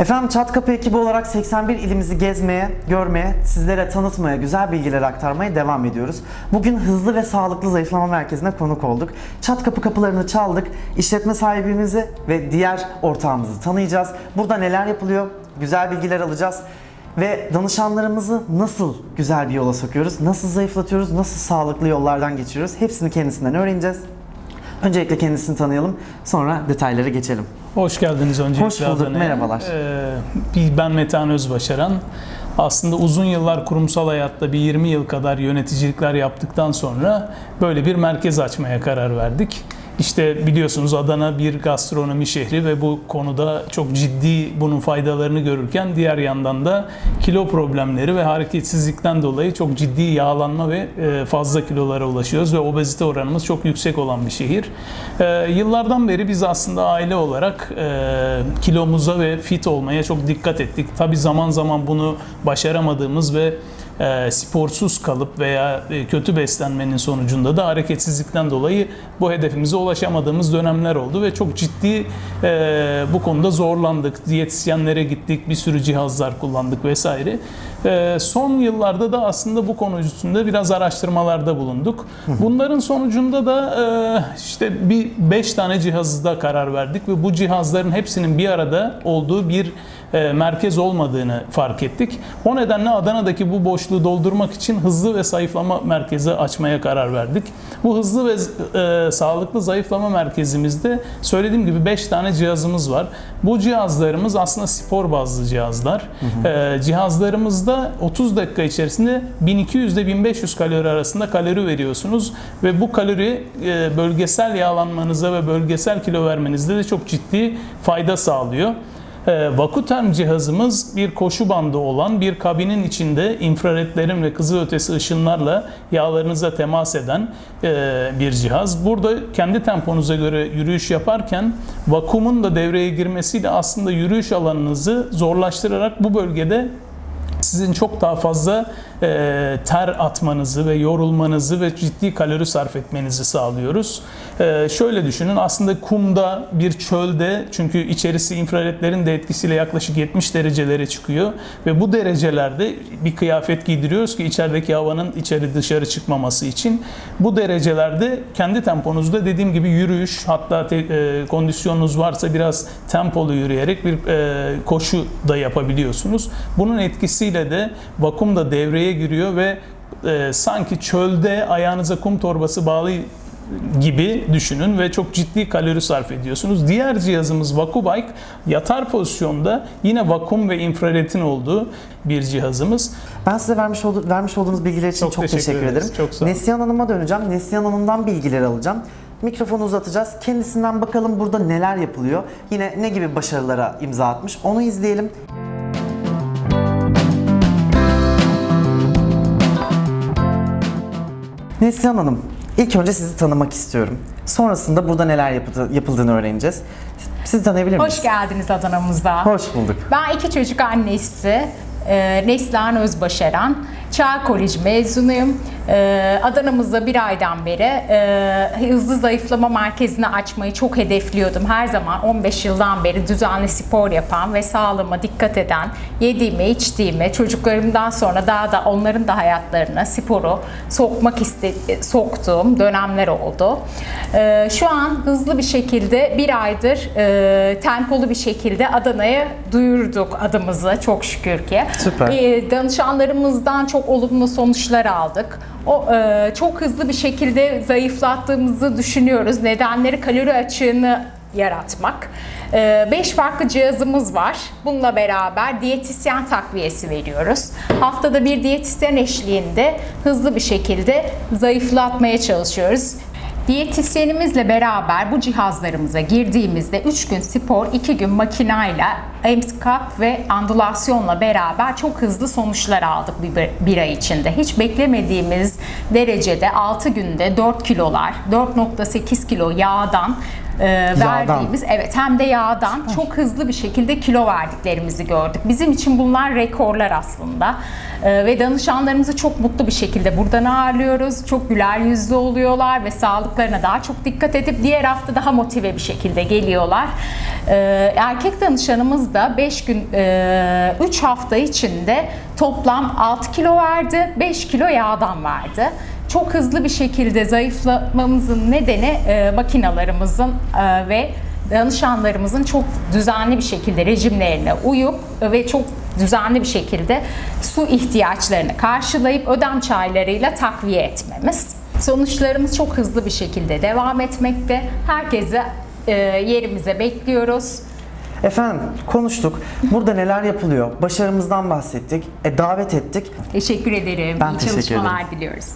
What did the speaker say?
Efendim Çat Kapı ekibi olarak 81 ilimizi gezmeye, görmeye, sizlere tanıtmaya, güzel bilgiler aktarmaya devam ediyoruz. Bugün hızlı ve sağlıklı zayıflama merkezine konuk olduk. Çat Kapı kapılarını çaldık. İşletme sahibimizi ve diğer ortağımızı tanıyacağız. Burada neler yapılıyor? Güzel bilgiler alacağız. Ve danışanlarımızı nasıl güzel bir yola sokuyoruz? Nasıl zayıflatıyoruz? Nasıl sağlıklı yollardan geçiriyoruz? Hepsini kendisinden öğreneceğiz. Öncelikle kendisini tanıyalım. Sonra detaylara geçelim. Hoş geldiniz öncelikle Hoş bulduk, Adana'ya. merhabalar. Ee, ben Metehan Özbaşaran. Aslında uzun yıllar kurumsal hayatta bir 20 yıl kadar yöneticilikler yaptıktan sonra böyle bir merkez açmaya karar verdik. İşte biliyorsunuz Adana bir gastronomi şehri ve bu konuda çok ciddi bunun faydalarını görürken diğer yandan da kilo problemleri ve hareketsizlikten dolayı çok ciddi yağlanma ve e, fazla kilolara ulaşıyoruz ve obezite oranımız çok yüksek olan bir şehir. E, Yıllardan beri biz aslında aile olarak e, kilomuza ve fit olmaya çok dikkat ettik. Tabi zaman zaman bunu başaramadığımız ve e, sporsuz kalıp veya e, kötü beslenmenin sonucunda da hareketsizlikten dolayı bu hedefimize ulaşamadığımız dönemler oldu ve çok ciddi e, bu konuda zorlandık. Diyetisyenlere gittik, bir sürü cihazlar kullandık vesaire. E, son yıllarda da aslında bu konu üstünde biraz araştırmalarda bulunduk. Bunların sonucunda da e, işte bir 5 tane cihazda karar verdik ve bu cihazların hepsinin bir arada olduğu bir e, merkez olmadığını fark ettik. O nedenle Adana'daki bu boşluğu doldurmak için hızlı ve zayıflama merkezi açmaya karar verdik. Bu hızlı ve e, sağlıklı zayıflama merkezimizde söylediğim gibi 5 tane cihazımız var. Bu cihazlarımız aslında spor bazlı cihazlar. E, cihazlarımızda 30 dakika içerisinde 1200 ile 1500 kalori arasında kalori veriyorsunuz ve bu kalori e, bölgesel yağlanmanıza ve bölgesel kilo vermenizde de çok ciddi fayda sağlıyor. E, Vakuterm cihazımız bir koşu bandı olan bir kabinin içinde infraredlerin ve kızılötesi ışınlarla yağlarınıza temas eden e, bir cihaz. Burada kendi temponuza göre yürüyüş yaparken vakumun da devreye girmesiyle aslında yürüyüş alanınızı zorlaştırarak bu bölgede sizin çok daha fazla e, ter atmanızı ve yorulmanızı ve ciddi kalori sarf etmenizi sağlıyoruz. E, şöyle düşünün aslında kumda bir çölde çünkü içerisi infraredlerin de etkisiyle yaklaşık 70 derecelere çıkıyor ve bu derecelerde bir kıyafet giydiriyoruz ki içerideki havanın içeri dışarı çıkmaması için. Bu derecelerde kendi temponuzda dediğim gibi yürüyüş hatta te- e, kondisyonunuz varsa biraz tempolu yürüyerek bir e, koşu da yapabiliyorsunuz. Bunun etkisiyle de vakum da devreye giriyor ve e, sanki çölde ayağınıza kum torbası bağlı gibi düşünün ve çok ciddi kalori sarf ediyorsunuz. Diğer cihazımız VacuBike yatar pozisyonda yine vakum ve infraredin olduğu bir cihazımız. Ben size vermiş, oldu- vermiş olduğunuz bilgiler için çok, Çok teşekkür, teşekkür ederim. Çok sağ olun. Neslihan Hanım'a döneceğim. Neslihan Hanım'dan bilgileri alacağım. Mikrofonu uzatacağız. Kendisinden bakalım burada neler yapılıyor. Yine ne gibi başarılara imza atmış. Onu izleyelim. Neslihan Hanım, ilk önce sizi tanımak istiyorum. Sonrasında burada neler yapıldı- yapıldığını öğreneceğiz. Sizi tanıyabilir miyiz? Hoş geldiniz Adana'mıza. Hoş bulduk. Ben iki çocuk annesi, e, Neslihan Özbaşaran. Çağ Koleji mezunuyum. E, Adana'mızda bir aydan beri e, hızlı zayıflama merkezini açmayı çok hedefliyordum. Her zaman 15 yıldan beri düzenli spor yapan ve sağlığıma dikkat eden, yediğime, içtiğime, çocuklarımdan sonra daha da onların da hayatlarına sporu sokmak iste soktuğum dönemler oldu. E, şu an hızlı bir şekilde bir aydır e, tempolu bir şekilde Adana'ya duyurduk adımızı çok şükür ki. Süper. E, danışanlarımızdan çok olumlu sonuçlar aldık. O e, çok hızlı bir şekilde zayıflattığımızı düşünüyoruz. Nedenleri kalori açığını yaratmak. 5 farklı cihazımız var. Bununla beraber diyetisyen takviyesi veriyoruz. Haftada bir diyetisyen eşliğinde hızlı bir şekilde zayıflatmaya çalışıyoruz. Diyetisyenimizle beraber bu cihazlarımıza girdiğimizde 3 gün spor, 2 gün makinayla, emskap ve andulasyonla beraber çok hızlı sonuçlar aldık bir, bir ay içinde. Hiç beklemediğimiz derecede 6 günde 4 kilolar, 4.8 kilo yağdan e, verdiğimiz evet hem de yağdan çok hızlı bir şekilde kilo verdiklerimizi gördük. Bizim için bunlar rekorlar aslında. E, ve danışanlarımızı çok mutlu bir şekilde buradan ağırlıyoruz. Çok güler yüzlü oluyorlar ve sağlıklarına daha çok dikkat edip diğer hafta daha motive bir şekilde geliyorlar. E, erkek danışanımız da 5 gün 3 hafta içinde toplam 6 kilo verdi, 5 kilo yağdan verdi. Çok hızlı bir şekilde zayıflamamızın nedeni e, makinalarımızın e, ve danışanlarımızın çok düzenli bir şekilde rejimlerine uyup ve çok düzenli bir şekilde su ihtiyaçlarını karşılayıp ödem çaylarıyla takviye etmemiz. Sonuçlarımız çok hızlı bir şekilde devam etmekte. Herkese yerimize bekliyoruz. Efendim konuştuk. Burada neler yapılıyor? Başarımızdan bahsettik. E, davet ettik. Teşekkür ederim. Ben İyi teşekkür çalışmalar ederim. diliyoruz.